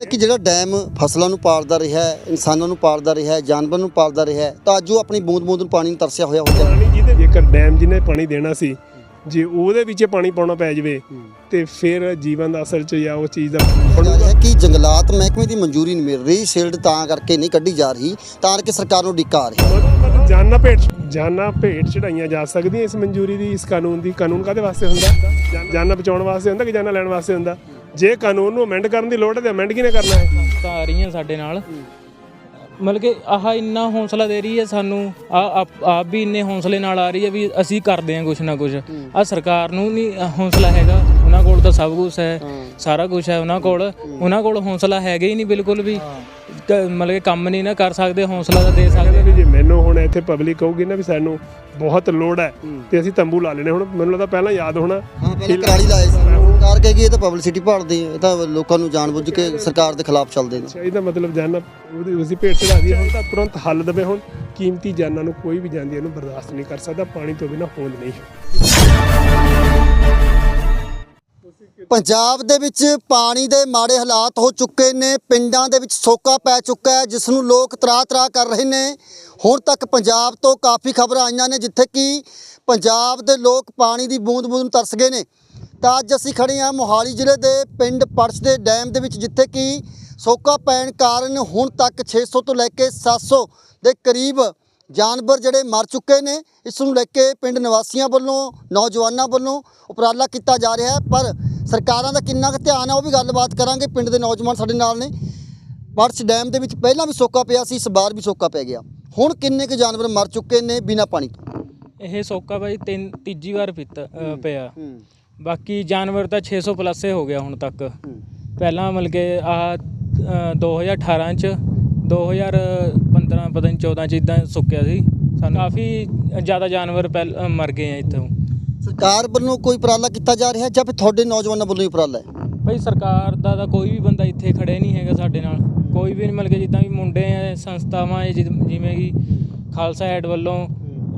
ਕਿ ਜਿਹੜਾ ਡੈਮ ਫਸਲਾਂ ਨੂੰ ਪਾਲਦਾ ਰਿਹਾ ਹੈ ਇਨਸਾਨਾਂ ਨੂੰ ਪਾਲਦਾ ਰਿਹਾ ਹੈ ਜਾਨਵਰ ਨੂੰ ਪਾਲਦਾ ਰਿਹਾ ਹੈ ਤਾਂ ਅੱਜ ਉਹ ਆਪਣੀ ਬੂੰਦ-ਬੂੰਦ ਨੂੰ ਪਾਣੀ ਨੂੰ ਤਰਸਿਆ ਹੋਇਆ ਹੁੰਦਾ ਹੈ ਜਿਹਦੇ ਜੇਕਰ ਡੈਮ ਜਿਹਨੇ ਪਾਣੀ ਦੇਣਾ ਸੀ ਜੇ ਉਹਦੇ ਵਿੱਚ ਪਾਣੀ ਪਾਉਣਾ ਪੈ ਜਾਵੇ ਤੇ ਫਿਰ ਜੀਵਨ ਦਾ ਅਸਲ ਚ ਜਾਂ ਉਹ ਚੀਜ਼ ਦਾ ਰਿਹਾ ਕਿ ਜੰਗਲਾਤ ਮਹਿਕਮੇ ਦੀ ਮਨਜ਼ੂਰੀ ਨਹੀਂ ਮਿਲ ਰਹੀ ਸ਼ੀਲਡ ਤਾਂ ਕਰਕੇ ਨਹੀਂ ਕੱਢੀ ਜਾ ਰਹੀ ਤਾਂ ਕਰਕੇ ਸਰਕਾਰ ਨੂੰ ਡਿੱਕਾ ਆ ਰਿਹਾ। ਜਾਨਾਂ ਭੇਟ ਜਾਨਾਂ ਭੇਟ ਚੜਾਈਆਂ ਜਾ ਸਕਦੀਆਂ ਇਸ ਮਨਜ਼ੂਰੀ ਦੀ ਇਸ ਕਾਨੂੰਨ ਦੀ। ਕਾਨੂੰਨ ਕਾਦੇ ਵਾਸਤੇ ਹੁੰਦਾ? ਜਾਨਾਂ ਬਚਾਉਣ ਵਾਸਤੇ ਹੁੰਦਾ ਕਿ ਜਾਨਾਂ ਲੈਣ ਵਾਸਤੇ ਹੁੰਦਾ? ਜੇ ਕਾਨੂੰਨ ਨੂੰ ਅਮੈਂਡ ਕਰਨ ਦੀ ਲੋੜ ਹੈ ਤੇ ਅਮੈਂਡ ਕਿਹਨੇ ਕਰਨਾ ਹੈ? ਤਾਂ ਆ ਰਹੀਆਂ ਸਾਡੇ ਨਾਲ। ਮਤਲਬ ਕਿ ਆਹ ਇੰਨਾ ਹੌਸਲਾ ਦੇ ਰਹੀ ਹੈ ਸਾਨੂੰ ਆ ਆਪ ਵੀ ਇੰਨੇ ਹੌਸਲੇ ਨਾਲ ਆ ਰਹੀ ਹੈ ਵੀ ਅਸੀਂ ਕਰਦੇ ਹਾਂ ਕੁਛ ਨਾ ਕੁਛ। ਆ ਸਰਕਾਰ ਨੂੰ ਨਹੀਂ ਹੌਸਲਾ ਹੈਗਾ ਉਹਨਾਂ ਕੋਲ ਤਾਂ ਸਭ ਕੁਝ ਹੈ। ਸਾਰਾ ਕੁਝ ਹੈ ਉਹਨਾਂ ਕੋਲ। ਉਹਨਾਂ ਕੋਲ ਹੌਸਲਾ ਹੈਗਾ ਹੀ ਨਹੀਂ ਬਿਲਕੁਲ ਵੀ। ਮਤਲਬ ਕਿ ਕੰਮ ਨਹੀਂ ਨਾ ਕਰ ਸਕਦੇ ਹੌਸਲਾ ਤਾਂ ਦੇ ਸਕਦੇ। ਵੀ ਜੇ ਮੈਨੂੰ ਹੁਣ ਇੱਥੇ ਪਬਲਿਕ ਕਹੂਗੀ ਨਾ ਵੀ ਸਾਨੂੰ ਬਹੁਤ ਲੋੜ ਹੈ ਤੇ ਅਸੀਂ ਤੰਬੂ ਲਾ ਲੈਣੇ ਹੁਣ ਮੈਨੂੰ ਲੱਗਦਾ ਪਹਿਲਾਂ ਯਾਦ ਹੋਣਾ ਹਾਂ ਪਹਿਲਾਂ ਕਰਾਲੀ ਲਾਏ ਸੀ। ਸਰਕਾਰ ਕਹੇਗੀ ਇਹ ਤਾਂ ਪਬਲਿਸਿਟੀ ਭਾਲਦੇ ਆ। ਇਹ ਤਾਂ ਲੋਕਾਂ ਨੂੰ ਜਾਣਬੁੱਝ ਕੇ ਸਰਕਾਰ ਦੇ ਖਿਲਾਫ ਚੱਲਦੇ ਨੇ। ਅੱਛਾ ਇਹਦਾ ਮਤਲਬ ਜਾਨਾਂ ਉਹਦੀ ਉਸਦੀ ਭੇਟ ਚੜਾ ਦੀ ਹੁਣ ਤਾਂ ਤੁਰੰਤ ਹੱਲ ਦਵੇ। ਹੁਣ ਕੀਮਤੀ ਜਾਨਾਂ ਨੂੰ ਕੋਈ ਵੀ ਜਾਂਦੀ ਇਹਨੂੰ ਬਰਦਾਸ਼ਤ ਨਹੀਂ ਕਰ ਸਕਦਾ। ਪਾਣੀ ਤੋਂ ਬਿਨਾ ਹੋਂਦ ਨਹੀਂ। ਪੰਜਾਬ ਦੇ ਵਿੱਚ ਪਾਣੀ ਦੇ ਮਾੜੇ ਹਾਲਾਤ ਹੋ ਚੁੱਕੇ ਨੇ, ਪਿੰਡਾਂ ਦੇ ਵਿੱਚ ਸੋਕਾ ਪੈ ਚੁੱਕਾ ਹੈ, ਜਿਸ ਨੂੰ ਲੋਕ ਤਰਾ-ਤਰਾ ਕਰ ਰਹੇ ਨੇ। ਹੁਣ ਤੱਕ ਪੰਜਾਬ ਤੋਂ ਕਾਫੀ ਖਬਰਾਂ ਆਈਆਂ ਨੇ, ਜਿੱਥੇ ਕਿ ਪੰਜਾਬ ਦੇ ਲੋਕ ਪਾਣੀ ਦੀ ਬੂੰਦ-ਬੂੰਦ ਨੂੰ ਤਰਸ ਗਏ ਨੇ। ਤਾਂ ਅੱਜ ਅਸੀਂ ਖੜੇ ਹਾਂ ਮੋਹਾਲੀ ਜ਼ਿਲ੍ਹੇ ਦੇ ਪਿੰਡ ਪਰਸ ਦੇ ਡੈਮ ਦੇ ਵਿੱਚ, ਜਿੱਥੇ ਕਿ ਸੋਕਾ ਪੈਣ ਕਾਰਨ ਹੁਣ ਤੱਕ 600 ਤੋਂ ਲੈ ਕੇ 700 ਦੇ ਕਰੀਬ ਜਾਨਵਰ ਜਿਹੜੇ ਮਰ ਚੁੱਕੇ ਨੇ। ਇਸ ਨੂੰ ਲੈ ਕੇ ਪਿੰਡ ਨਿਵਾਸੀਆਂ ਵੱਲੋਂ, ਨੌਜਵਾਨਾਂ ਵੱਲੋਂ ਉਪਰਾਲਾ ਕੀਤਾ ਜਾ ਰਿਹਾ ਹੈ, ਪਰ ਸਰਕਾਰਾਂ ਦਾ ਕਿੰਨਾ ਕੁ ਧਿਆਨ ਹੈ ਉਹ ਵੀ ਗੱਲਬਾਤ ਕਰਾਂਗੇ ਪਿੰਡ ਦੇ ਨੌਜਵਾਨ ਸਾਡੇ ਨਾਲ ਨੇ। ਪਰਸ ਡੈਮ ਦੇ ਵਿੱਚ ਪਹਿਲਾਂ ਵੀ ਸੋਕਾ ਪਿਆ ਸੀ ਇਸ ਵਾਰ ਵੀ ਸੋਕਾ ਪੈ ਗਿਆ। ਹੁਣ ਕਿੰਨੇ ਕੁ ਜਾਨਵਰ ਮਰ ਚੁੱਕੇ ਨੇ ਬਿਨਾਂ ਪਾਣੀ ਤੋਂ? ਇਹ ਸੋਕਾ ਬਾਈ ਤਿੰਨ ਤੀਜੀ ਵਾਰ ਪੀਤਾ ਪਿਆ। ਬਾਕੀ ਜਾਨਵਰ ਤਾਂ 600 ਪਲੱਸ ਹੀ ਗਿਆ ਹੁਣ ਤੱਕ। ਪਹਿਲਾਂ ਮਤਲਬ ਕਿ ਆ 2018 ਚ 2015 ਪਤਾ ਨਹੀਂ 14 ਚ ਇਦਾਂ ਸੁੱਕਿਆ ਸੀ। ਸਾਨੂੰ ਕਾਫੀ ਜ਼ਿਆਦਾ ਜਾਨਵਰ ਮਰ ਗਏ ਆ ਇੱਥੋਂ। ਸਰਕਾਰ ਵੱਲੋਂ ਕੋਈ ਉਪਰਾਲਾ ਕੀਤਾ ਜਾ ਰਿਹਾ ਜਾਂ ਫਿਰ ਤੁਹਾਡੇ ਨੌਜਵਾਨਾਂ ਵੱਲੋਂ ਹੀ ਉਪਰਾਲਾ ਹੈ? ਭਾਈ ਸਰਕਾਰ ਦਾ ਤਾਂ ਕੋਈ ਵੀ ਬੰਦਾ ਇੱਥੇ ਖੜੇ ਨਹੀਂ ਹੈਗਾ ਸਾਡੇ ਨਾਲ। ਕੋਈ ਵੀ ਨਹੀਂ ਮਤਲਬ ਕਿ ਜਿੱਦਾਂ ਵੀ ਮੁੰਡੇ ਆ ਸੰਸਥਾਵਾਂ ਹੈ ਜਿ- ਜਿਵੇਂ ਕਿ ਖਾਲਸਾ ਐਡ ਵੱਲੋਂ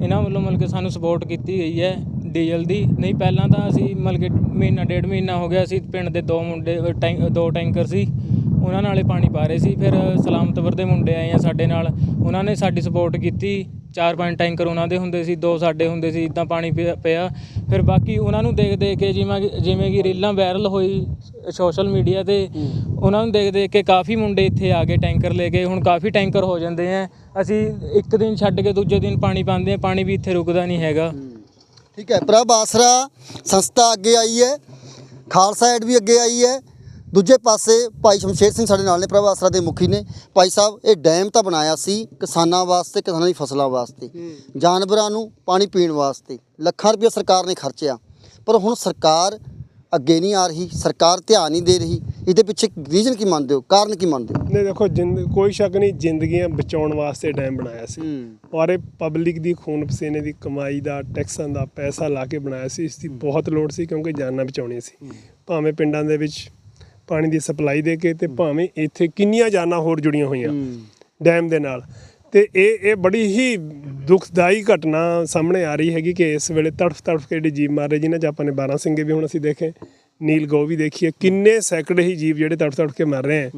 ਇਹਨਾਂ ਵੱਲੋਂ ਮਤਲਬ ਕਿ ਸਾਨੂੰ ਸਪੋਰਟ ਕੀਤੀ ਗਈ ਹੈ ਡੀਜ਼ਲ ਦੀ। ਨਹੀਂ ਪਹਿਲਾਂ ਤਾਂ ਅਸੀਂ ਮਤਲਬ ਕਿ ਮਹੀਨਾ ਡੇਢ ਮਹੀਨਾ ਹੋ ਗਿਆ ਸੀ ਪਿੰਡ ਦੇ ਦੋ ਮੁੰਡੇ ਅ, ਟੈਂ- ਦੋ ਟੈਂਕਰ ਸੀ। ਉਹਨਾਂ ਨਾਲੇ ਪਾਣੀ ਪਾ ਰਹੇ ਸੀ। ਫਿਰ ਸਲਾਮਤਪੁਰ ਦੇ ਮੁੰਡੇ ਆਏ ਆ ਸਾਡੇ ਨਾਲ। ਉਹਨਾਂ ਨੇ ਸਾਡੀ ਸਪੋਰਟ ਕੀਤੀ। ਚਾਰ ਪੰਜ ਟੈਂਕਰ ਉਹਨਾਂ ਦੇ ਹੁੰਦੇ ਸੀ ਦੋ ਸਾਡੇ ਹੁੰਦੇ ਸੀ ਇਦਾਂ ਪਾਣੀ ਪਿਆ- ਪਿਆ। ਫਿਰ ਬਾਕੀ ਉਹਨਾਂ ਨੂੰ ਦੇਖ ਦੇਖ ਕੇ ਜਿਵੇਂ ਜਿਵੇਂ ਕਿ ਰੀਲਾਂ ਵਾਇਰਲ ਹੋਈ ਸੋਸ਼ਲ ਮੀਡੀਆ ਤੇ ਉਹਨਾਂ ਨੂੰ ਦੇਖ ਦੇਖ ਕੇ ਕਾਫੀ ਮੁੰਡੇ ਇੱਥੇ ਆ ਗਏ ਟੈਂਕਰ ਲੈ ਕੇ ਹੁਣ ਕਾਫੀ ਟੈਂਕਰ ਹੋ ਜਾਂਦੇ ਆ। ਅਸੀਂ ਇੱਕ ਦਿਨ ਛੱਡ ਕੇ ਦੂਜੇ ਦਿਨ ਪਾਣੀ ਪਾਉਂਦੇ ਆ ਪਾਣੀ ਵੀ ਇੱਥੇ ਰੁਕਦਾ ਨਹੀਂ ਹੈਗਾ। ਠੀਕ ਹੈ ਪ੍ਰਭ ਆਸਰਾ ਸੰਸਥਾ ਅੱਗੇ ਆਈ ਹੈ। ਖਾਲਸਾ ਐਡ ਵੀ ਅੱਗੇ ਆਈ ਹੈ। ਦੂਜੇ ਪਾਸੇ ਭਾਈ ਸ਼ਮਸ਼ੇਰ ਸਿੰਘ ਸਾਡੇ ਨਾਲ ਨੇ ਪ੍ਰਭ ਆਸਰਾ ਦੇ ਮੁਖੀ ਨੇ। ਭਾਈ ਸਾਹਿਬ ਇਹ ਡੈਮ ਤਾਂ ਬਣਾਇਆ ਸੀ ਕਿਸਾਨਾਂ ਵਾਸਤੇ ਕਿਸਾਨਾਂ ਦੀ ਫਸਲਾਂ ਵਾਸਤੇ ਜਾਨਵਰਾਂ ਨੂੰ ਪਾਣੀ ਪੀਣ ਵਾਸਤੇ। ਲੱਖਾਂ ਰੁਪਏ ਸਰਕਾਰ ਨੇ ਖਰਚਿਆ। ਪਰ ਹੁਣ ਸਰਕਾਰ ਅੱਗੇ ਨਹੀਂ ਆ ਰਹੀ ਸਰਕਾਰ ਧਿਆਨ ਨਹੀਂ ਦੇ ਰਹੀ। ਇਹਦੇ ਪਿੱਛੇ ਰੀਜ਼ਨ ਕੀ ਮੰਨਦੇ ਹੋ? ਕਾਰਨ ਕੀ ਮੰਨਦੇ ਹੋ? ਨੇ ਦੇਖੋ ਜਿੰਦ ਕੋਈ ਸ਼ੱਕ ਨਹੀਂ ਜ਼ਿੰਦਗੀਆਂ ਬਚਾਉਣ ਵਾਸਤੇ ਡੈਮ ਬਣਾਇਆ ਸੀ। ਔਰ ਇਹ ਪਬਲਿਕ ਦੀ ਖੂਨ ਪਸੀਨੇ ਦੀ ਕਮਾਈ ਦਾ ਟੈਕਸਾਂ ਦਾ ਪੈਸਾ ਲਾ ਕੇ ਬਣਾਇਆ ਸੀ ਇਸ ਦੀ ਬਹੁਤ ਲੋੜ ਸੀ ਕਿਉਂਕਿ ਜਾਨਾਂ ਬਚਾਉਣੀਆਂ ਸੀ। ਭਾਵੇਂ ਪਿੰਡਾਂ ਦੇ ਵਿੱਚ ਪਾਣੀ ਦੀ ਸਪਲਾਈ ਦੇ ਕੇ ਤੇ ਭਾਵੇਂ ਇੱਥੇ ਕਿੰਨੀਆਂ ਜਾਨਾਂ ਹੋਰ ਜੁੜੀਆਂ ਹੋਈਆਂ ਡੈਮ ਦੇ ਨਾਲ। ਤੇ ਇਹ ਇਹ ਬੜੀ ਹੀ ਦੁਖਦਾਈ ਘਟਨਾ ਸਾਹਮਣੇ ਆ ਰਹੀ ਹੈਗੀ ਕਿ ਇਸ ਵੇਲੇ ਤੜਫ ਤੜਫ ਕੇ ਜਿਹੜੇ ਜੀਵ ਮਾਰ ਰਹੇ ਜਿਨ੍ਹਾਂ ਚ ਆਪਾਂ ਨੇ 12 ਸਿੰਘੇ ਵੀ ਹੁਣ ਅਸੀਂ ਦੇਖੇ ਨੀਲ ਗੋ ਵੀ ਦੇਖੀਏ ਕਿੰਨੇ ਸੈਂਕੜੇ ਹੀ ਜੀਵ ਜਿਹੜੇ ਤੜਫ ਤੜਫ ਕੇ ਮਰ ਰਹੇ ਹੈ।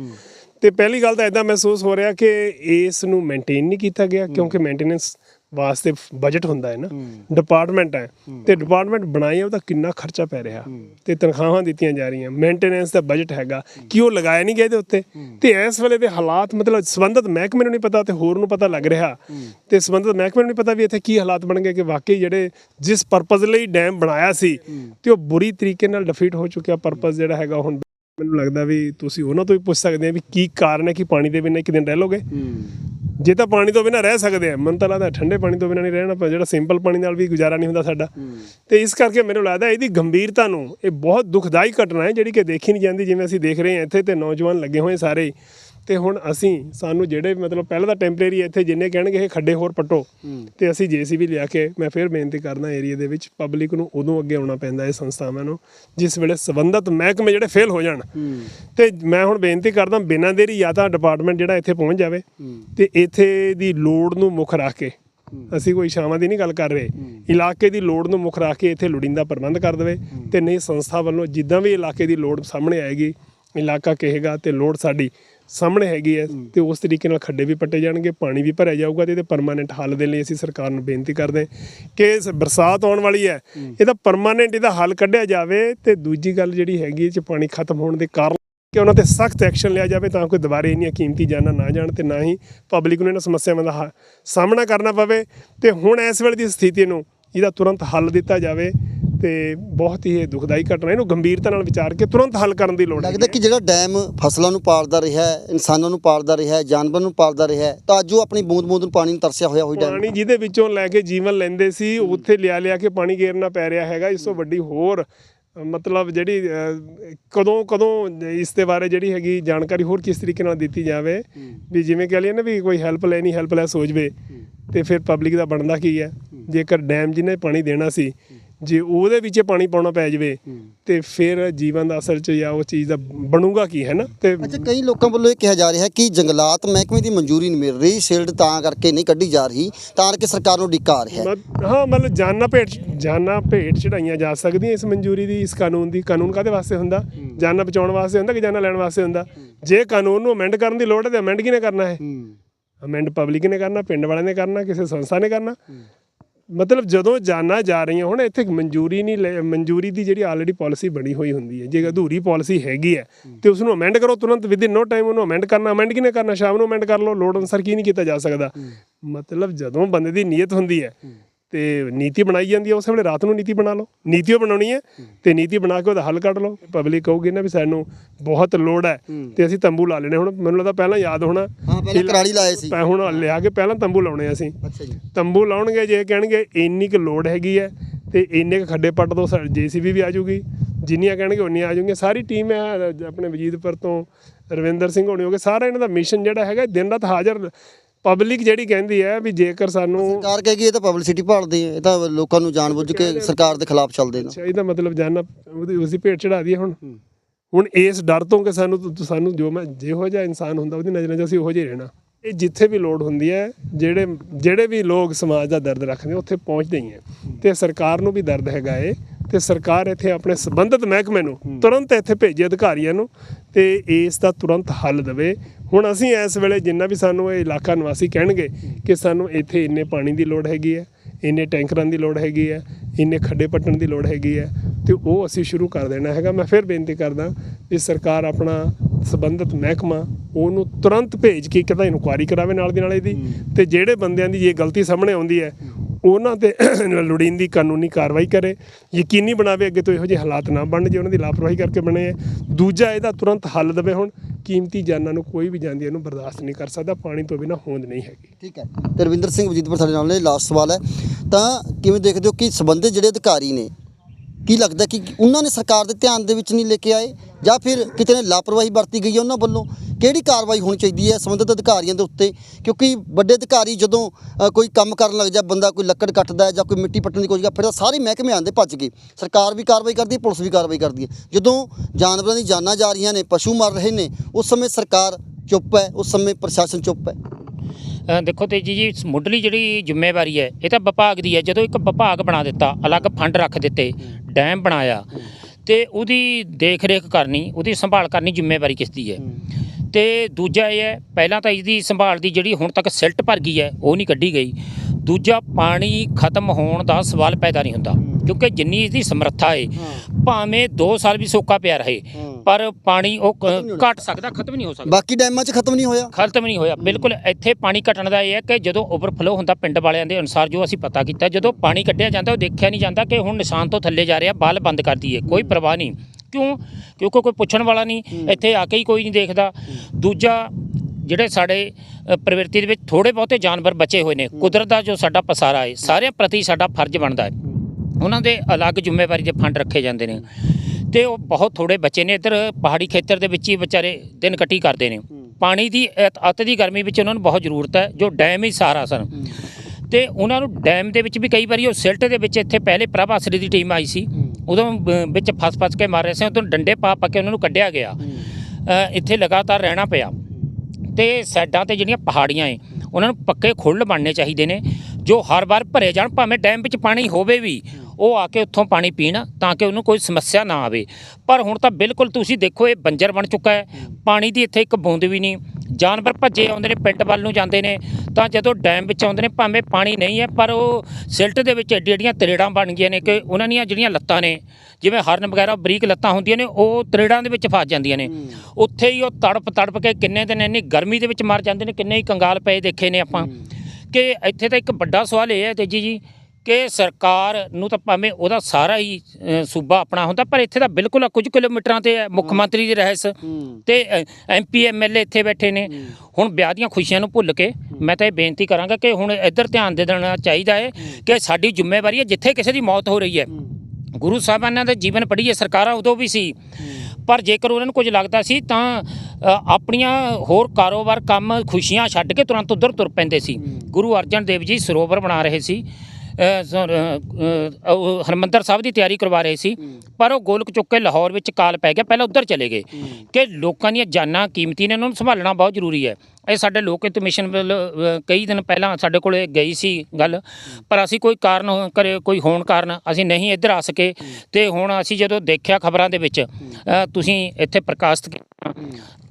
ਤੇ ਪਹਿਲੀ ਗੱਲ ਤਾਂ ਇਦਾਂ ਮਹਿਸੂਸ ਹੋ ਰਿਹਾ ਕਿ ਇਸ ਨੂੰ ਮੇਨਟੇਨ ਨਹੀਂ ਕੀਤਾ ਗਿਆ ਕਿਉਂਕਿ ਮੇਨਟੇਨੈਂਸ ਵਾਸਤੇ ਬਜਟ ਹੁੰਦਾ ਹੈ ਨਾ। ਡਿਪਾਰਟਮੈਂਟ ਹੈ। ਤੇ ਡਿਪਾਰਟਮੈਂਟ ਬਣਾਈ ਹੈ ਉਹਦਾ ਕਿੰਨਾ ਖਰਚਾ ਪੈ ਰਿਹਾ। ਤੇ ਤਨਖਾਹਾਂ ਦਿੱਤੀਆਂ ਜਾ ਰਹੀਆਂ। ਮੇਨਟੇਨੈਂਸ ਦਾ ਬਜਟ ਹੈਗਾ। ਕਿ ਉਹ ਲਗਾਇਆ ਨਹੀਂ ਗਿਆ ਇਹਦੇ ਉੱਤੇ। ਤੇ ਇਸ ਵੇਲੇ ਦੇ ਹਾਲਾਤ ਮਤਲਬ ਸੰਬੰਧਿਤ ਮਹਿਕਮੇ ਨੂੰ ਨਹੀਂ ਪਤਾ ਤੇ ਹੋਰ ਨੂੰ ਪਤਾ ਲੱਗ ਰਿਹਾ। ਤੇ ਸੰਬੰਧਿਤ ਮਹਿਕਮੇ ਨੂੰ ਨਹੀਂ ਪਤਾ ਵੀ ਇੱਥੇ ਕੀ ਹਾਲਾਤ ਬਣ ਗਏ ਕਿ ਵਾਕਈ ਜਿਹੜੇ ਜਿਸ ਪਰਪਸ ਲਈ ਡੈਮ ਬਣਾਇਆ ਸੀ ਤੇ ਉਹ ਬੁਰੀ ਤਰੀਕੇ ਨਾਲ ਡਿਫੀਟ ਹੋ ਚੁੱਕਿਆ ਪਰਪਸ ਜਿਹੜਾ ਹੈਗਾ ਹੁਣ। ਮੈਨੂੰ ਲੱਗਦਾ ਵੀ ਤੁਸੀਂ ਉਹਨਾਂ ਤੋਂ ਵੀ ਪੁੱਛ ਸਕਦੇ ਆ ਵੀ ਕੀ ਕਾਰਨ ਹੈ ਕਿ ਪਾਣੀ ਦੇ ਬਿਨਾਂ ਇੱਕ ਦਿਨ ਰਹਿ ਲੋਗੇ। ਜੇ ਤਾਂ ਪਾਣੀ ਤੋਂ ਬਿਨਾਂ ਰਹਿ ਸਕਦੇ ਆ ਮੈਨੂੰ ਤਾਂ ਲੱਗਦਾ ਠੰਡੇ ਪਾਣੀ ਤੋਂ ਬਿਨਾਂ ਨਹੀਂ ਰਹਿਣਾ ਪਰ ਜਿਹੜਾ ਸਿੰਪਲ ਪਾਣੀ ਨਾਲ ਵੀ ਗੁਜ਼ਾਰਾ ਨਹੀਂ ਹੁੰਦਾ ਸਾਡਾ ਤੇ ਇਸ ਕਰਕੇ ਮੈਨੂੰ ਲੱਗਦਾ ਇਹਦੀ ਗੰਭੀਰਤਾ ਨੂੰ ਇਹ ਬਹੁਤ ਦੁਖਦਾਈ ਘਟਨਾ ਹੈ ਜਿਹੜੀ ਕਿ ਦੇਖੀ ਨਹੀਂ ਜਾਂਦੀ ਜਿਵੇਂ ਅਸੀਂ ਦੇਖ ਰਹੇ ਹਾਂ ਇੱਥੇ ਤੇ ਨੌਜਵਾਨ ਲੱਗੇ ਹੋਏ ਸਾਰੇ। ਤੇ ਹੁਣ ਅਸੀਂ ਸਾਨੂੰ ਜਿਹੜੇ ਮਤਲਬ ਪਹਿਲਾਂ ਤਾਂ ਟੈਂਪਰੇਰੀ ਇੱਥੇ ਜਿੰਨੇ ਕਹਿਣਗੇ ਇਹ ਖੱਡੇ ਹੋਰ ਪੱਟੋ। ਤੇ ਅਸੀਂ ਜੀਸੀਬੀ ਲਿਆ ਕੇ ਮੈਂ ਫਿਰ ਬੇਨਤੀ ਕਰਦਾ ਏਰੀਆ ਦੇ ਵਿੱਚ ਪਬਲਿਕ ਨੂੰ ਉਦੋਂ ਅੱਗੇ ਆਉਣਾ ਪੈਂਦਾ ਇਹ ਸੰਸਥਾਵਾਂ ਨੂੰ ਜਿਸ ਵੇਲੇ ਸੰਬੰਧਤ ਮਹਿਕਮੇ ਜਿਹੜੇ ਫੇਲ ਹੋ ਜਾਣ। ਤੇ ਮੈਂ ਹੁਣ ਬੇਨਤੀ ਕਰਦਾ ਬਿਨਾਂ ਦੇਰੀ ਜਾਂ ਤਾਂ ਡਿਪਾਰਟਮੈਂਟ ਜਿਹੜਾ ਇੱਥੇ ਪਹੁੰਚ ਜਾਵੇ। ਤੇ ਇੱਥੇ ਦੀ ਲੋੜ ਨੂੰ ਮੁੱਖ ਰੱਖ ਕੇ ਅਸੀਂ ਕੋਈ ਸ਼ਾਮਾਂ ਦੀ ਨਹੀਂ ਗੱਲ ਕਰ ਰਹੇ। ਇਲਾਕੇ ਦੀ ਲੋੜ ਨੂੰ ਮੁੱਖ ਰੱਖ ਕੇ ਇੱਥੇ ਲੋੜੀਂਦਾ ਪ੍ਰਬੰਧ ਕਰ ਦੇਵੇ। ਤੇ ਨਹੀਂ ਸੰਸਥਾ ਵੱਲੋਂ ਜਿੱਦਾਂ ਵੀ ਇਲਾਕੇ ਦੀ ਲੋੜ ਸਾਹਮਣੇ ਆਏਗੀ ਇਲਾਕਾ ਕਹੇਗਾ ਤੇ ਲੋੜ ਸਾਡੀ ਸਾਹਮਣੇ ਹੈਗੀ ਹੈ ਤੇ ਉਸ ਤਰੀਕੇ ਨਾਲ ਖੱਡੇ ਵੀ ਪੱਟੇ ਜਾਣਗੇ ਪਾਣੀ ਵੀ ਭਰਿਆ ਜਾਊਗਾ ਤੇ ਇਹਦੇ ਪਰਮਾਨੈਂਟ ਹੱਲ ਦੇ ਲਈ ਅਸੀਂ ਸਰਕਾਰ ਨੂੰ ਬੇਨਤੀ ਕਰਦੇ ਹਾਂ ਕਿ ਇਸ ਬਰਸਾਤ ਆਉਣ ਵਾਲੀ ਹੈ ਇਹਦਾ ਪਰਮਾਨੈਂਟ ਇਹਦਾ ਹੱਲ ਕੱਢਿਆ ਜਾਵੇ ਤੇ ਦੂਜੀ ਗੱਲ ਜਿਹੜੀ ਹੈਗੀ ਚ ਪਾਣੀ ਖਤਮ ਹੋਣ ਦੇ ਕਾਰਨ ਕਿ ਉਹਨਾਂ ਤੇ ਸਖਤ ਐਕਸ਼ਨ ਲਿਆ ਜਾਵੇ ਤਾਂ ਕੋਈ ਦੁਬਾਰੇ ਇੰਨੀਆਂ ਕੀਮਤੀ ਜਾਨਾਂ ਨਾ ਜਾਣ ਤੇ ਨਾ ਹੀ ਪਬਲਿਕ ਨੂੰ ਇਹਨਾਂ ਸਮੱਸਿਆਵਾਂ ਦਾ ਸਾਹਮਣਾ ਕਰਨਾ ਪਵੇ ਤੇ ਹੁਣ ਇਸ ਵੇਲੇ ਦੀ ਸਥਿਤੀ ਨੂੰ ਇਹਦਾ ਤੁਰੰਤ ਹੱਲ ਦਿੱਤਾ ਜਾਵੇ ਤੇ ਬਹੁਤ ਹੀ ਇਹ ਦੁਖਦਾਈ ਘਟਨਾ ਇਹਨੂੰ ਗੰਭੀਰਤਾ ਨਾਲ ਵਿਚਾਰ ਕੇ ਤੁਰੰਤ ਹੱਲ ਕਰਨ ਦੀ ਲੋੜ ਲੱਗਦਾ ਹੈ। ਕਿ ਜਿਹੜਾ ਡੈਮ ਫਸਲਾਂ ਨੂੰ ਪਾਲਦਾ ਰਿਹਾ ਹੈ ਇਨਸਾਨਾਂ ਨੂੰ ਪਾਲਦਾ ਰਿਹਾ ਹੈ ਜਾਨਵਰਾਂ ਨੂੰ ਪਾਲਦਾ ਰਿਹਾ ਹੈ ਤਾਂ ਅੱਜ ਉਹ ਆਪਣੀ ਬੂੰਦ ਬੂੰਦ ਨੂੰ ਪਾਣੀ ਨੂੰ ਤਰਸਿਆ ਹੋਇਆ ਹੋਈ ਡੈਮ ਪਾਣੀ ਜਿਹਦੇ ਵਿੱਚੋਂ ਲੈ ਕੇ ਜੀਵਨ ਲੈਂਦੇ ਸੀ ਉੱਥੇ ਲਿਆ ਲਿਆ ਕੇ ਪਾਣੀ ਗੇਰਨਾ ਪੈ ਰਿਹਾ ਹੈਗਾ ਇਸ ਤੋਂ ਵੱਡੀ ਹੋਰ ਮਤਲਬ ਜਿਹੜੀ ਕਦੋਂ ਕਦੋਂ ਇਸ ਦੇ ਬਾਰੇ ਜਿਹੜੀ ਹੈਗੀ ਜਾਣਕਾਰੀ ਹੋਰ ਕਿਸ ਤਰੀਕੇ ਨਾਲ ਦਿੱਤੀ ਜਾਵੇ ਵੀ ਜਿਵੇਂ ਕਹ ਲਈਏ ਨਾ ਵੀ ਕੋਈ ਹੈਲਪ ਲੈਣੀ ਹੈਲਪ ਲੈ ਸੋਚ ਵੇ ਤੇ ਫਿਰ ਪਬਲਿਕ ਦਾ ਬਣਦਾ ਕੀ ਹੈ? ਜੇਕਰ ਡੈਮ ਜਿਹਨੇ ਪਾਣੀ ਦੇਣਾ ਸੀ ਜੇ ਉਹਦੇ ਵਿੱਚ ਪਾਣੀ ਪਾਉਣਾ ਪੈ ਜਾਵੇ ਤੇ ਫਿਰ ਜੀਵਨ ਦਾ ਅਸਲ ਚ ਜਾਂ ਉਹ ਚੀਜ਼ ਦਾ ਬਣੂਗਾ ਕੀ ਹੈ ਨਾ? ਤੇ ਅੱਛਾ ਕਈ ਲੋਕਾਂ ਵੱਲੋਂ ਇਹ ਕਿਹਾ ਜਾ ਰਿਹਾ ਹੈ ਕਿ ਜੰਗਲਾਤ ਮਹਿਕਮੇ ਦੀ ਮਨਜ਼ੂਰੀ ਨਹੀਂ ਮਿਲ ਰਹੀ ਸ਼ੀਲਡ ਤਾਂ ਕਰਕੇ ਨਹੀਂ ਕੱਢੀ ਜਾ ਰਹੀ ਤਾਂ ਕਰਕੇ ਸਰਕਾਰ ਨੂੰ ਡਿੱਕਾ ਰਿਹਾ ਹਾਂ। ਮਤਲਬ ਜਾਨਾਂ ਭੇਟ ਜਾਨਾਂ ਭੇਟ ਚੜਾਈਆਂ ਜਾ ਸਕਦੀਆਂ ਇਸ ਮਨਜ਼ੂਰੀ ਦੀ ਇਸ ਕਾਨੂੰਨ ਦੀ। ਕਾਨੂੰਨ ਕਾਦੇ ਵਾਸਤੇ ਹੁੰਦਾ? ਜਾਨਾਂ ਬਚਾਉਣ ਵਾਸਤੇ ਹੁੰਦਾ ਕਿ ਜਾਨਾਂ ਲੈਣ ਵਾਸਤੇ ਹੁੰਦਾ? ਜੇ ਕਾਨੂੰਨ ਨੂੰ ਅਮੈਂਡ ਕਰਨ ਦੀ ਲੋੜ ਹੈ ਤੇ ਅਮੈਂਡ ਕਿਹਨੇ ਕਰਨਾ ਹੈ? ਅਮੈਂਡ ਪਬਲਿਕ ਨੇ ਕਰਨਾ ਪਿੰਡ ਵਾਲਿਆਂ ਨੇ ਕਰਨਾ ਕਿਸੇ ਸੰਸਥਾ ਨੇ ਕਰਨਾ? ਮਤਲਬ ਜਦੋਂ ਜਾਨਾਂ ਜਾ ਰਹੀਆਂ ਹੁਣ ਇੱਥੇ ਮਨਜ਼ੂਰੀ ਨਹੀਂ ਮਨਜ਼ੂਰੀ ਦੀ ਜਿਹੜੀ ਆਲਰੇਡੀ ਪਾਲਿਸੀ ਬਣੀ ਹੋਈ ਹੁੰਦੀ ਹੈ। ਜੇ ਅਧੂਰੀ ਪਾਲਿਸੀ ਹੈਗੀ ਹੈ ਤੇ ਉਸ ਨੂੰ ਅਮੈਂਡ ਕਰੋ ਤੁਰੰਤ ਵਿਦਿਨ ਨੋ ਟਾਈਮ ਉਹਨੂੰ ਅਮੈਂਡ ਕਰਨਾ ਅਮੈਂਡ ਕਿਹਨੇ ਕਰਨਾ? ਸ਼ਾਮ ਨੂੰ ਅਮੈਂਡ ਕਰ ਲਓ ਲੋੜ ਅਨੁਸਾਰ ਕੀ ਨਹੀਂ ਕੀਤਾ ਜਾ ਸਕਦਾ। ਮਤਲਬ ਜਦੋਂ ਬੰਦੇ ਦੀ ਨੀਅਤ ਹੁੰਦੀ ਹੈ। ਤੇ ਨੀਤੀ ਬਣਾਈ ਜਾਂਦੀ ਹੈ ਉਸ ਵੇਲੇ ਰਾਤ ਨੂੰ ਨੀਤੀ ਬਣਾ ਲਓ। ਨੀਤੀ ਉਹ ਬਣਾਉਣੀ ਹੈ ਤੇ ਨੀਤੀ ਬਣਾ ਕੇ ਉਹਦਾ ਹੱਲ ਕੱਢ ਲਓ। ਪਬਲਿਕ ਕਹੂਗੀ ਨਾ ਵੀ ਸਾਨੂੰ ਬਹੁਤ ਲੋੜ ਹੈ ਤੇ ਅਸੀਂ ਤੰਬੂ ਲਾ ਲੈਣੇ ਹੁਣ ਮੈਨੂੰ ਲੱਗਦਾ ਪਹਿਲਾਂ ਯਾਦ ਹੋਣਾ ਹਾਂ ਪਹਿਲਾਂ ਕਰਾਲੀ ਲਾਏ ਸੀ। ਹੁਣ ਲਿਆ ਕੇ ਪਹਿਲਾਂ ਤੰਬੂ ਲਾਉਣੇ ਅਸੀਂ। ਅੱਛਾ ਜੀ। ਤੰਬੂ ਲਾਉਣਗੇ ਜੇ ਕਹਿਣਗੇ ਇੰਨੀ ਕੁ ਲੋੜ ਹੈਗੀ ਹੈ ਤੇ ਇੰਨੇ ਕੁ ਖੱਡੇ ਪੱਟ ਦੋ ਜੀਸੀਬੀ ਵੀ ਆ ਜੂਗੀ। ਜਿੰਨੀਆਂ ਕਹਿਣਗੇ ਉਨੀਆਂ ਆ ਜਾਊਗੀਆਂ ਸਾਰੀ ਟੀਮ ਹੈ ਆਪਣੇ ਵਜੀਦਪੁਰ ਤੋਂ ਰਵਿੰਦਰ ਸਿੰਘ ਹੋਣੀ ਹੋਗੇ ਸਾਰਾ ਇਹਨਾਂ ਦਾ ਮਿਸ਼ਨ ਜਿਹੜਾ ਹੈਗਾ ਦਿਨ ਰਾਤ ਹਾਜ਼ਰ ਪਬਲਿਕ ਜਿਹੜੀ ਕਹਿੰਦੀ ਹੈ ਵੀ ਜੇਕਰ ਸਾਨੂੰ ਸਰਕਾਰ ਕਹੇਗੀ ਇਹ ਤਾਂ ਪਬਲਿਸਿਟੀ ਭਾਲਦੇ ਆ ਇਹ ਤਾਂ ਲੋਕਾਂ ਨੂੰ ਜਾਣਬੁੱਝ ਕੇ ਸਰਕਾਰ ਦੇ ਖਿਲਾਫ ਚੱਲਦੇ ਨੇ। ਅੱਛਾ ਇਹਦਾ ਮਤਲਬ ਜਾਨਾ ਉਹਦੀ ਉਸਦੀ ਭੇਟ ਚੜਾ ਦਈਏ ਹੁਣ। ਹੁਣ ਇਸ ਡਰ ਤੋਂ ਕਿ ਸਾਨੂੰ ਸਾਨੂੰ ਜੋ ਮੈਂ ਜਿਹੋ ਜਿਹਾ ਇਨਸਾਨ ਹੁੰਦਾ ਉਹਦੀ ਨਜ਼ਰਾਂ 'ਚ ਅਸੀਂ ਉਹੋ ਜਿਹੇ ਰਹਿਣਾ। ਇਹ ਜਿੱਥੇ ਵੀ ਲੋੜ ਹੁੰਦੀ ਹੈ ਜਿਹੜੇ ਜਿਹੜੇ ਵੀ ਲੋਕ ਸਮਾਜ ਦਾ ਦਰਦ ਰੱਖਦੇ ਉੱਥੇ ਪਹੁੰਚਦੇ ਹੀ ਹੈ। ਤੇ ਸਰਕਾਰ ਨੂੰ ਵੀ ਦਰਦ ਹੈਗਾ ਏ ਤੇ ਸਰਕਾਰ ਇੱਥੇ ਆਪਣੇ ਸੰਬੰਧਿਤ ਮਹਿਕਮੇ ਨੂੰ ਤੁਰੰਤ ਇੱਥੇ ਭੇਜੇ ਅਧਿਕਾਰੀਆਂ ਨੂੰ ਤੇ ਇਸ ਦਾ ਤੁਰੰਤ ਹੱਲ ਦੇਵੇ। ਹੁਣ ਅਸੀਂ ਇਸ ਵੇਲੇ ਜਿੰਨਾ ਵੀ ਸਾਨੂੰ ਇਹ ਇਲਾਕਾ ਨਿਵਾਸੀ ਕਹਿਣਗੇ ਕਿ ਸਾਨੂੰ ਇੱਥੇ ਇੰਨੇ ਪਾਣੀ ਦੀ ਲੋੜ ਹੈਗੀ ਹੈ, ਇੰਨੇ ਟੈਂਕਰਾਂ ਦੀ ਲੋੜ ਹੈਗੀ ਹੈ, ਇੰਨੇ ਖੱਡੇ ਪੱਟਣ ਦੀ ਲੋੜ ਹੈਗੀ ਹੈ ਤੇ ਉਹ ਅਸੀਂ ਸ਼ੁਰੂ ਕਰ ਦੇਣਾ ਹੈਗਾ। ਮੈਂ ਫਿਰ ਬੇਨਤੀ ਕਰਦਾ ਵੀ ਸਰਕਾਰ ਆਪਣਾ ਸੰਬੰਧਿਤ ਮਹਿਕਮਾ ਉਹਨੂੰ ਤੁਰੰਤ ਭੇਜ ਕੇ ਕਿਤਾ ਇਨਕੁਆਰੀ ਕਰਾਵੇ ਨਾਲ ਦੀ ਨਾਲ ਇਹਦੀ। ਤੇ ਜਿਹੜੇ ਬੰਦਿਆਂ ਦੀ ਇਹ ਗਲਤੀ ਸਾਹਮਣੇ ਆਉਂਦੀ ਹੈ, ਉਹਨਾਂ ਤੇ ਲੋੜੀਂਦੀ ਕਾਨੂੰਨੀ ਕਾਰਵਾਈ ਕਰੇ, ਯਕੀਨੀ ਬਣਾਵੇ ਅੱਗੇ ਤੋਂ ਇਹੋ ਜਿਹੇ ਹਾਲਾਤ ਨਾ ਬਣਨ ਜੇ ਉਹਨਾਂ ਦੀ ਲਾਪਰਵਾਹੀ ਕਰਕੇ ਬਣੇ ਹੈ। ਦੂਜਾ ਇਹਦਾ ਤੁਰੰਤ ਹੱਲ ਦੇਵੇ ਹੁਣ ਕੀਮਤੀ ਜਾਨਾਂ ਨੂੰ ਕੋਈ ਵੀ ਜਾਂਦੀ ਇਹਨੂੰ ਬਰਦਾਸ਼ਤ ਨਹੀਂ ਕਰ ਸਕਦਾ, ਪਾਣੀ ਤੋਂ ਬਿਨਾਂ ਹੋਂਦ ਨਹੀਂ ਹੈਗੀ। ਠੀਕ ਹੈ। ਤੇ ਰਵਿੰਦਰ ਸਿੰਘ ਵਜੀਦਪੁਰ ਸਾਡੇ ਨਾਲ ਨੇ ਲਾਸਟ ਸਵਾਲ ਹੈ। ਤਾਂ ਕਿਵੇਂ ਦੇਖਦੇ ਹੋ ਕਿ ਸੰਬੰਧਿਤ ਜਿਹੜੇ ਅਧਿਕਾਰੀ ਨੇ, ਕੀ ਲੱਗਦਾ ਕਿ ਉਹਨਾਂ ਨੇ ਸਰਕਾਰ ਦੇ ਧਿਆਨ ਦੇ ਵਿੱਚ ਨਹੀਂ ਲੈ ਕੇ ਆਏ? ਜਾਂ ਫਿਰ ਕਿਤੇ ਨੇ ਲਾਪਰਵਾਹੀ ਵਰਤੀ ਗਈ ਹੈ ਉਹਨਾਂ ਵੱਲੋਂ? ਕਿਹੜੀ ਕਾਰਵਾਈ ਹੋਣੀ ਚਾਹੀਦੀ ਹੈ ਸੰਬੰਧਿਤ ਅਧਿਕਾਰੀਆਂ ਦੇ ਉੱਤੇ? ਕਿਉਂਕਿ ਵੱਡੇ ਅਧਿਕਾਰੀ ਜਦੋਂ ਅ, ਕੋਈ ਕੰਮ ਕਰਨ ਲੱਗ ਜਾ ਬੰਦਾ ਕੋਈ ਲੱਕੜ ਕੱਟਦਾ ਹੈ ਜਾਂ ਕੋਈ ਮਿੱਟੀ ਪੱਟਣ ਦੀ ਕੋਸ਼ਿਸ਼ ਕਰ ਫਿਰ ਤਾਂ ਸਾਰੇ ਮਹਿਕਮੇ ਆਂਦੇ ਭੱਜ ਕੇ। ਸਰਕਾਰ ਵੀ ਕਾਰਵਾਈ ਕਰਦੀ ਹੈ ਪੁਲਿਸ ਵੀ ਕਾਰਵਾਈ ਕਰਦੀ ਹੈ। ਜਦੋਂ ਜਾਨਵਰਾਂ ਦੀ ਜਾਨਾਂ ਜਾ ਰਹੀਆਂ ਨੇ ਪਸ਼ੂ ਮਰ ਰਹੇ ਨੇ ਉਸ ਸਮੇਂ ਸਰਕਾਰ ਚੁੱਪ ਹੈ ਉਸ ਸਮੇਂ ਪ੍ਰਸ਼ਾਸਨ ਚੁੱਪ ਹੈ। ਅ, ਦੇਖੋ ਤੇਜੀ ਜੀ ਇਸ ਮੁੱਢਲੀ ਜਿਹੜੀ ਜ਼ਿੰਮੇਵਾਰੀ ਹੈ ਇਹ ਤਾਂ ਵਿਭਾਗ ਦੀ ਹੈ। ਜਦੋਂ ਇੱਕ ਵਿਭਾਗ ਬਣਾ ਦਿੱਤਾ ਅਲੱਗ ਫੰਡ ਰੱਖ ਦਿੱਤੇ ਡੈਮ ਬਣਾਇਆ ਤੇ ਉਹਦੀ ਦੇਖ ਰੇਖ ਕਰਨੀ ਉਹਦੀ ਸੰਭਾਲ ਕਰਨੀ ਜ਼ਿੰਮੇਵਾਰੀ ਕਿਸ ਦੀ ਹੈ। ਤੇ ਦੂਜਾ ਇਹ ਹੈ ਪਹਿਲਾਂ ਤਾਂ ਇਹਦੀ ਸੰਭਾਲ ਦੀ ਜਿਹੜੀ ਹੁਣ ਤੱਕ ਸਿਲਟ ਭਰ ਗਈ ਹੈ ਉਹ ਨਹੀਂ ਕੱਢੀ ਗਈ। ਦੂਜਾ ਪਾਣੀ ਖਤਮ ਹੋਣ ਦਾ ਸਵਾਲ ਪੈਦਾ ਨਹੀਂ ਹੁੰਦਾ। ਕਿਉਂਕਿ ਜਿੰਨੀ ਇਸਦੀ ਸਮਰੱਥਾ ਹੈ। ਭਾਵੇਂ 2 ਸਾਲ ਵੀ ਸੋਕਾ ਪਿਆ ਰਹੇ ਪਰ ਪਾਣੀ ਉਹ ਘਟ ਸਕਦਾ ਖਤਮ ਨਹੀਂ ਹੋ ਸਕਦਾ। ਬਾਕੀ ਡੈਮਾਂ 'ਚ ਖਤਮ ਨਹੀਂ ਹੋਇਆ। ਖਤਮ ਨਹੀਂ ਹੋਇਆ। ਬਿਲਕੁਲ ਇੱਥੇ ਪਾਣੀ ਘਟਣ ਦਾ ਇਹ ਹੈ ਕਿ ਜਦੋਂ ਓਵਰਫਲੋ ਹੁੰਦਾ ਪਿੰਡ ਵਾਲਿਆਂ ਦੇ ਅਨੁਸਾਰ ਜੋ ਅਸੀਂ ਪਤਾ ਕੀਤਾ ਜਦੋਂ ਪਾਣੀ ਕੱਢਿਆ ਜਾਂਦਾ ਉਹ ਦੇਖਿਆ ਨਹੀਂ ਜਾਂਦਾ ਕਿ ਹੁਣ ਨਿਸ਼ਾਨ ਤੋਂ ਥੱਲੇ ਜਾ ਰਿਹਾ ਬਾਲ ਬੰਦ ਕਰ ਦਈਏ। ਕੋਈ ਪਰਵਾਹ ਨਹੀਂ। ਕਿਉਂ? ਕਿਉਂਕਿ ਕੋਈ ਪੁੱਛਣ ਵਾਲਾ ਨਹੀਂ। ਇੱਥੇ ਆ ਕੇ ਹੀ ਕੋਈ ਨਹੀਂ ਦੇਖਦਾ। ਦੂਜਾ ਜਿਹੜੇ ਸਾਡੇ ਪ੍ਰਵਿਰਤੀ ਦੇ ਵਿੱਚ ਥੋੜੇ ਬਹੁਤੇ ਜਾਨਵਰ ਬਚੇ ਹੋਏ ਨੇ। ਕੁਦਰਤ ਦਾ ਜੋ ਸਾਡਾ ਪਸਾਰਾ ਹੈ ਸਾਰਿਆਂ ਪ੍ਰਤੀ ਸਾਡਾ ਫਰਜ਼ ਬਣਦਾ ਹੈ। ਉਹਨਾਂ ਦੇ ਅਲੱਗ ਜ਼ਿੰਮੇਵਾਰੀ ਦੇ ਫੰਡ ਰੱਖੇ ਜਾਂਦੇ ਨੇ। ਤੇ ਉਹ ਬਹੁਤ ਥੋੜੇ ਬੱਚੇ ਨੇ ਇੱਧਰ ਪਹਾੜੀ ਖੇਤਰ ਦੇ ਵਿੱਚ ਹੀ ਵਿਚਾਰੇ ਦਿਨ ਕੱਟੀ ਕਰਦੇ ਨੇ। ਪਾਣੀ ਦੀ ਅਤ ਦੀ ਗਰਮੀ ਵਿੱਚ ਉਹਨਾਂ ਨੂੰ ਬਹੁਤ ਜ਼ਰੂਰਤ ਹੈ ਜੋ ਡੈਮ ਹੀ ਸਾਰਾ ਸਨ ਤੇ ਉਹਨਾਂ ਨੂੰ ਡੈਮ ਦੇ ਵਿੱਚ ਵੀ ਕਈ ਵਾਰੀ ਉਹ ਸਿਲਟ ਦੇ ਵਿੱਚ ਇੱਥੇ ਪਹਿਲੇ ਪ੍ਰਭ ਆਸਰੇ ਦੀ ਟੀਮ ਆਈ ਸੀ। ਉਦੋਂ ਵਿੱਚ ਫਸ ਫਸ ਕੇ ਮਾਰ ਰਹੇ ਸੀ ਉਦੋਂ ਡੰਡੇ ਪਾ ਪਾ ਕੇ ਉਹਨਾਂ ਨੂੰ ਕੱਢਿਆ ਗਿਆ। ਇੱਥੇ ਲਗਾਤਾਰ ਰਹਿਣਾ ਪਿਆ। ਤੇ ਸਾਈਡਾਂ ਤੇ ਜਿਹੜੀਆਂ ਪਹਾੜੀਆਂ ਏ ਉਹਨਾਂ ਨੂੰ ਪੱਕੇ ਖੁੱਲ੍ਹ ਬਣਨੇ ਚਾਹੀਦੇ ਨੇ। ਜੋ ਹਰ ਵਾਰ ਭਰੇ ਜਾਣ ਭਾਵੇਂ ਡੈਮ ਵਿੱਚ ਪਾਣੀ ਹੋਵੇ ਵੀ। ਉਹ ਆ ਕੇ ਉੱਥੋਂ ਪਾਣੀ ਪੀਣ ਤਾਂ ਕਿ ਉਹਨੂੰ ਕੋਈ ਸਮੱਸਿਆ ਨਾ ਆਵੇ। ਪਰ ਹੁਣ ਤਾਂ ਬਿਲਕੁਲ ਤੁਸੀਂ ਦੇਖੋ ਇਹ ਬੰਜਰ ਬਣ ਚੁੱਕਾ ਹੈ। ਪਾਣੀ ਦੀ ਇੱਥੇ ਇੱਕ ਬੂੰਦ ਵੀ ਨਹੀਂ। ਜਾਨਵਰ ਭੱਜੇ ਆਉਂਦੇ ਨੇ ਪਿੰਡ ਵੱਲ ਨੂੰ ਜਾਂਦੇ ਨੇ। ਤਾਂ ਜਦੋਂ ਡੈਮ ਵਿੱਚ ਆਉਂਦੇ ਨੇ ਭਾਵੇਂ ਪਾਣੀ ਨਹੀਂ ਹੈ ਪਰ ਉਹ ਸਿਲਟ ਦੇ ਵਿੱਚ ਏਡੀ ਏਡੀਆਂ ਤਰੇੜਾਂ ਬਣ ਗਈਆਂ ਨੇ ਕਿ ਉਹਨਾਂ ਦੀਆਂ ਜਿਹੜੀਆਂ ਲੱਤਾਂ ਨੇ ਜਿਵੇਂ ਹਰਨ ਵਗੈਰਾ ਬਰੀਕ ਲੱਤਾਂ ਹੁੰਦੀਆਂ ਨੇ ਉਹ ਤਰੇੜਾਂ ਦੇ ਵਿੱਚ ਫਸ ਜਾਂਦੀਆਂ ਨੇ। ਉੱਥੇ ਹੀ ਉਹ ਤੜਪ ਤੜਪ ਕੇ ਕਿੰਨੇ ਦਿਨ ਇੰਨੀ ਗਰਮੀ ਦੇ ਵਿੱਚ ਮਰ ਜਾਂਦੇ ਨੇ ਕਿੰਨੇ ਹੀ ਕੰਗਾਲ ਪਏ ਦੇਖੇ ਨੇ ਆਪਾਂ। ਕਿ ਇੱਥੇ ਤਾਂ ਇੱਕ ਵੱਡਾ ਸਵਾਲ ਇਹ ਹੈ ਤੇਜੀ ਜੀ ਕਿ ਸਰਕਾਰ ਨੂੰ ਤਾਂ ਭਾਵੇਂ ਉਹਦਾ ਸਾਰਾ ਹੀ ਅ, ਸੂਬਾ ਆਪਣਾ ਹੁੰਦਾ ਪਰ ਇੱਥੇ ਤਾਂ ਬਿਲਕੁਲ ਕੁਝ ਕਿਲੋਮੀਟਰਾਂ ਤੇ ਹੈ ਮੁੱਖ ਮੰਤਰੀ ਦੀ ਰਹਿਸ ਤੇ ਐਮਪੀ ਐਮਐਲਏ ਇੱਥੇ ਬੈਠੇ ਨੇ। ਹੁਣ ਵਿਆਹ ਦੀਆਂ ਖੁਸ਼ੀਆਂ ਨੂੰ ਭੁੱਲ ਕੇ ਮੈਂ ਤਾਂ ਇਹ ਬੇਨਤੀ ਕਰਾਂਗਾ ਕਿ ਹੁਣ ਇੱਧਰ ਧਿਆਨ ਦੇ ਦੇਣਾ ਚਾਹੀਦਾ ਹੈ ਕਿ ਸਾਡੀ ਜ਼ਿੰਮੇਵਾਰੀ ਹੈ ਜਿੱਥੇ ਕਿਸੇ ਦੀ ਮੌਤ ਹੋ ਰਹੀ ਹੈ। ਗੁਰੂ ਸਾਹਿਬਾਨਾਂ ਦੇ ਜੀਵਨ ਪੜ੍ਹੀਏ ਸਰਕਾਰਾਂ ਉਦੋਂ ਵੀ ਸੀ। ਪਰ ਜੇਕਰ ਉਹਨਾਂ ਨੂੰ ਕੁਝ ਲੱਗਦਾ ਸੀ ਤਾਂ ਅ, ਆਪਣੀਆਂ ਹੋਰ ਕਾਰੋਬਾਰ ਕੰਮ ਖੁਸ਼ੀਆਂ ਛੱਡ ਕੇ ਤੁਰੰਤ ਉਧਰ ਤੁਰ ਪੈਂਦੇ ਸੀ। ਗੁਰੂ ਅਰਜਨ ਦੇਵ ਜੀ ਸਰੋਵਰ ਬਣਾ ਰਹੇ ਸੀ। ਹਰਮੰਦਰ ਸਾਹਿਬ ਦੀ ਤਿਆਰੀ ਕਰਵਾ ਰਹੇ ਸੀ ਪਰ ਉਹ ਗੋਲਕ ਚੁੱਕ ਕੇ ਲਾਹੌਰ ਵਿੱਚ ਕਾਲ ਪੈ ਗਿਆ ਪਹਿਲਾਂ ਉਧਰ ਚਲੇ ਗਏ ਕਿ ਲੋਕਾਂ ਦੀਆਂ ਜਾਨਾਂ ਕੀਮਤੀ ਨੇ ਉਹਨਾਂ ਨੂੰ ਸੰਭਾਲਣਾ ਬਹੁਤ ਜ਼ਰੂਰੀ ਹੈ। ਇਹ ਸਾਡੇ ਲੋਕ ਹਿੱਤ ਮਿਸ਼ਨ ਵੱਲੋਂ ਕਈ ਦਿਨ ਪਹਿਲਾਂ ਸਾਡੇ ਕੋਲੇ ਗਈ ਸੀ ਗੱਲ, ਪਰ ਅਸੀਂ ਕੋਈ ਕਾਰਨ ਹੋ- ਕਰੇ, ਕੋਈ ਹੋਣ ਕਾਰਨ ਅਸੀਂ ਨਹੀਂ ਇੱਧਰ ਆ ਸਕੇ। ਤੇ ਹੁਣ ਅਸੀਂ ਜਦੋਂ ਦੇਖਿਆ ਖਬਰਾਂ ਦੇ ਵਿੱਚ ਤੁਸੀਂ ਇੱਥੇ ਪ੍ਰਕਾਸ਼ਿਤ ਕੀਤਾ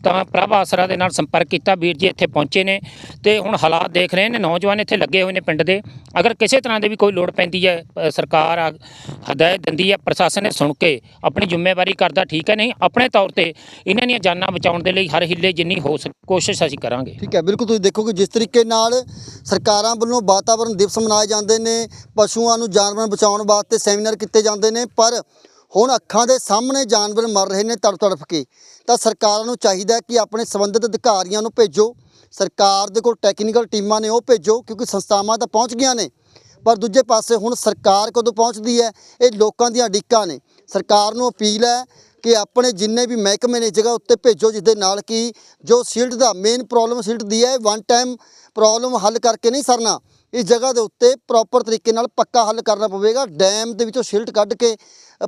ਤਾਂ ਪ੍ਰਭ ਆਸਰਾ ਦੇ ਨਾਲ ਸੰਪਰਕ ਕੀਤਾ, ਵੀਰ ਜੀ ਇੱਥੇ ਪਹੁੰਚੇ ਨੇ। ਤੇ ਹੁਣ ਹਾਲਾਤ ਦੇਖ ਰਹੇ ਨੇ, ਨੌਜਵਾਨ ਇੱਥੇ ਲੱਗੇ ਹੋਏ ਨੇ ਪਿੰਡ ਦੇ। ਅਗਰ ਕਿਸੇ ਤਰ੍ਹਾਂ ਦੀ ਵੀ ਕੋਈ ਲੋੜ ਪੈਂਦੀ ਹੈ ਸਰਕਾਰ ਆ- ਹਦਾਇਤ ਦਿੰਦੀ ਹੈ, ਪ੍ਰਸ਼ਾਸਨ ਨੇ ਸੁਣ ਕੇ ਆਪਣੀ ਜ਼ਿੰਮੇਵਾਰੀ ਕਰਦਾ, ਠੀਕ ਹੈ ਨਹੀਂ? ਆਪਣੇ ਤੌਰ ਤੇ ਇਹਨਾਂ ਦੀਆਂ ਜਾਨਾਂ ਬਚਾਉਣ ਦੇ ਲਈ ਹਰ ਹਿੱਲੇ ਜਿੰਨੀ ਹੋ ਸਕੇ, ਕੋਸ਼ਿਸ਼ ਅਸੀਂ ਕਰਾਂਗੇ। ਠੀਕ ਹੈ, ਬਿਲਕੁਲ ਤੁਸੀਂ ਦੇਖੋ ਕਿ ਜਿਸ ਤਰੀਕੇ ਨਾਲ ਸਰਕਾਰਾਂ ਵੱਲੋਂ ਵਾਤਾਵਰਣ ਦਿਵਸ ਮਨਾਏ ਜਾਂਦੇ ਨੇ, ਪਸ਼ੂਆਂ ਨੂੰ ਜਾਨਵਰਾਂ ਬਚਾਉਣ ਵਾਸਤੇ ਸੈਮੀਨਾਰ ਕੀਤੇ ਜਾਂਦੇ ਨੇ, ਪਰ ਹੁਣ ਅੱਖਾਂ ਦੇ ਸਾਹਮਣੇ ਜਾਨਵਰ ਮਰ ਰਹੇ ਨੇ ਤੜਫ ਤੜਫ ਕੇ। ਤਾਂ ਸਰਕਾਰਾਂ ਨੂੰ ਚਾਹੀਦਾ ਕਿ ਆਪਣੇ ਸੰਬੰਧਿਤ ਅਧਿਕਾਰੀਆਂ ਨੂੰ ਭੇਜੋ। ਸਰਕਾਰ ਦੇ ਕੋਲ ਟੈਕਨੀਕਲ ਟੀਮਾਂ ਨੇ, ਉਹ ਭੇਜੋ, ਕਿਉਂਕਿ ਸੰਸਥਾਵਾਂ ਤਾਂ ਪਹੁੰਚ ਗਈਆਂ ਨੇ। ਪਰ ਦੂਜੇ ਪਾਸੇ ਹੁਣ ਸਰਕਾਰ ਕਦੋਂ ਪਹੁੰਚਦੀ ਹੈ, ਇਹ ਲੋਕਾਂ ਦੀਆਂ ਅਡੀਕਾਂ ਨੇ। ਸਰਕਾਰ ਨੂੰ ਅਪੀਲ ਹੈ ਕਿ ਆਪਣੇ ਜਿੰਨੇ ਵੀ ਮਹਿਕਮੇ ਨੇ ਜਗ੍ਹਾ ਉੱਤੇ ਭੇਜੋ ਜਿਸ ਦੇ ਨਾਲ ਕਿ ਜੋ ਸਿਲਟ ਦਾ ਮੇਨ ਪ੍ਰੋਬਲਮ ਸਿਲਟ ਦੀ ਹੈ ਵਨ ਟਾਈਮ ਪ੍ਰੋਬਲਮ ਹੱਲ ਕਰਕੇ ਨਹੀਂ ਸਰਨਾ, ਇਸ ਜਗ੍ਹਾ ਦੇ ਉੱਤੇ ਪ੍ਰੋਪਰ ਤਰੀਕੇ ਨਾਲ ਪੱਕਾ ਹੱਲ ਕਰਨਾ ਪਵੇਗਾ। ਡੈਮ ਦੇ ਵਿੱਚੋਂ ਸਿਲਟ ਕੱਢ ਕੇ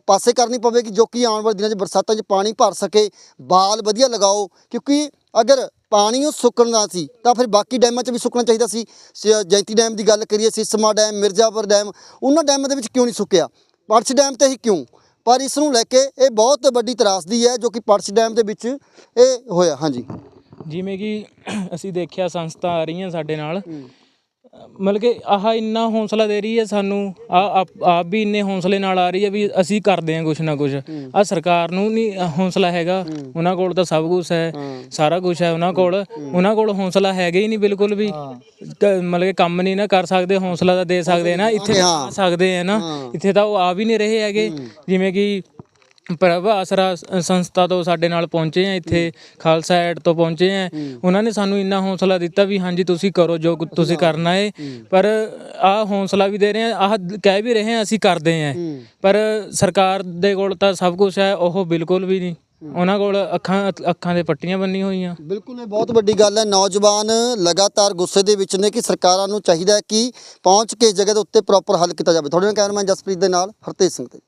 ਪਾਸੇ ਕਰਨੀ ਪਵੇਗੀ, ਜੋ ਕਿ ਆਉਣ ਵਾਲੇ ਦਿਨਾਂ 'ਚ ਬਰਸਾਤਾਂ 'ਚ ਪਾਣੀ ਭਰ ਸਕੇ। ਬਾਲ ਵਧੀਆ ਲਗਾਓ, ਕਿਉਂਕਿ ਅਗਰ ਪਾਣੀ ਉਹ ਸੁੱਕਣਾ ਸੀ, ਤਾਂ ਫਿਰ ਬਾਕੀ ਡੈਮਾਂ 'ਚ ਵੀ ਸੁੱਕਣਾ ਚਾਹੀਦਾ ਸੀ। ਸ- ਜੈਂਤੀ ਡੈਮ ਦੀ ਗੱਲ ਕਰੀਏ, ਸਿਸਮਾ ਡੈਮ, ਮਿਰਜ਼ਾਪੁਰ ਡੈਮ, ਉਹਨਾਂ ਡੈਮਾਂ ਦੇ ਵਿੱਚ ਕਿਉਂ ਨਹੀਂ ਸੁੱਕਿਆ? ਪਰਛ ਡੈਮ ਤੇ ਹੀ ਕਿਉਂ? ਪਰ ਇਸ ਨੂੰ ਲੈ ਕੇ ਇਹ ਬਹੁਤ ਵੱਡੀ ਤਰਾਸਦੀ ਹੈ ਜੋ ਕਿ ਪਰਚ ਡੈਮ ਦੇ ਵਿੱਚ ਇਹ ਹੋਇਆ। ਹਾਂਜੀ। ਜਿਵੇਂ ਕਿ ਅਸੀਂ ਦੇਖਿਆ ਸੰਸਥਾ ਆ ਰਹੀਆਂ ਸਾਡੇ ਨਾਲ। ਮਤਲਬ ਕਿ ਆਹ ਇੰਨਾ ਹੌਸਲਾ ਦੇ ਰਹੀ ਹੈ ਸਾਨੂੰ ਆ ਆਪ ਵੀ ਇੰਨੇ ਹੌਸਲੇ ਨਾਲ ਆ ਰਹੀ ਹੈ ਵੀ ਅਸੀਂ ਕਰਦੇ ਹਾਂ ਕੁਛ ਨਾ ਕੁਛ। ਆ ਸਰਕਾਰ ਨੂੰ ਨਹੀਂ ਹੌਸਲਾ ਹੈਗਾ ਉਹਨਾਂ ਕੋਲ ਤਾਂ ਸਭ ਕੁਝ ਹੈ ਸਾਰਾ ਕੁਝ ਹੈ ਉਹਨਾਂ ਕੋਲ। ਉਹਨਾਂ ਕੋਲ ਹੌਸਲਾ ਹੈਗਾ ਹੀ ਨਹੀਂ ਬਿਲਕੁਲ ਵੀ। ਕ- ਮਤਲਬ ਕਿ ਕੰਮ ਨਹੀਂ ਨਾ ਕਰ ਸਕਦੇ ਹੌਸਲਾ ਤਾਂ ਦੇ ਸਕਦੇ ਨਾ ਇੱਥੇ ਆ ਸਕਦੇ ਆ ਨਾ। ਇੱਥੇ ਤਾਂ ਉਹ ਆ ਵੀ ਨਹੀਂ ਰਹੇ ਹੈਗੇ। ਜਿਵੇਂ ਕਿ ਪ੍ਰਭ ਆਸਰਾ ਸੰਸਥਾ ਤੋਂ ਸਾਡੇ ਨਾਲ ਪਹੁੰਚੇ ਆ ਇੱਥੇ ਖਾਲਸਾ ਐਡ ਤੋਂ ਪਹੁੰਚੇ ਆ। ਉਹਨਾਂ ਨੇ ਸਾਨੂੰ ਇੰਨਾ ਹੌਸਲਾ ਦਿੱਤਾ ਵੀ ਹਾਂਜੀ ਤੁਸੀਂ ਕਰੋ ਜੋ ਤੁਸੀਂ ਕਰਨਾ ਹੈ। ਪਰ ਆਹ ਹੌਸਲਾ ਵੀ ਦੇ ਰਹੇ ਆ ਆਹ ਕਹਿ ਵੀ ਰਹੇ ਆ ਅਸੀਂ ਕਰਦੇ ਆ। ਪਰ ਸਰਕਾਰ ਦੇ ਕੋਲ ਤਾਂ ਸਭ ਕੁਝ ਹੈ ਉਹ ਬਿਲਕੁਲ ਵੀ ਨਹੀਂ। ਉਹਨਾਂ ਕੋਲ ਅੱਖਾਂ ਅੱਖਾਂ ਦੇ ਪੱਟੀਆਂ ਬੰਨੀ ਹੋਈਆਂ। ਬਿਲਕੁਲ ਇਹ ਬਹੁਤ ਵੱਡੀ ਗੱਲ ਹੈ। ਨੌਜਵਾਨ ਲਗਾਤਾਰ ਗੁੱਸੇ ਦੇ ਵਿੱਚ ਨੇ ਕਿ ਸਰਕਾਰਾਂ ਨੂੰ ਚਾਹੀਦਾ ਹੈ ਕਿ ਪਹੁੰਚ ਕੇ ਜਗ੍ਹਾ ਦੇ ਉੱਤੇ ਪ੍ਰੋਪਰ ਹੱਲ ਕੀਤਾ ਜਾਵੇ। ਤੁਹਾਡੇ ਨਾਲ ਕੈਮਰਾਮੈਨ ਜਸਪ੍ਰੀਤ ਦੇ ਨਾਲ ਹਰਤੇਜ ਸਿੰਘ ਤੇ।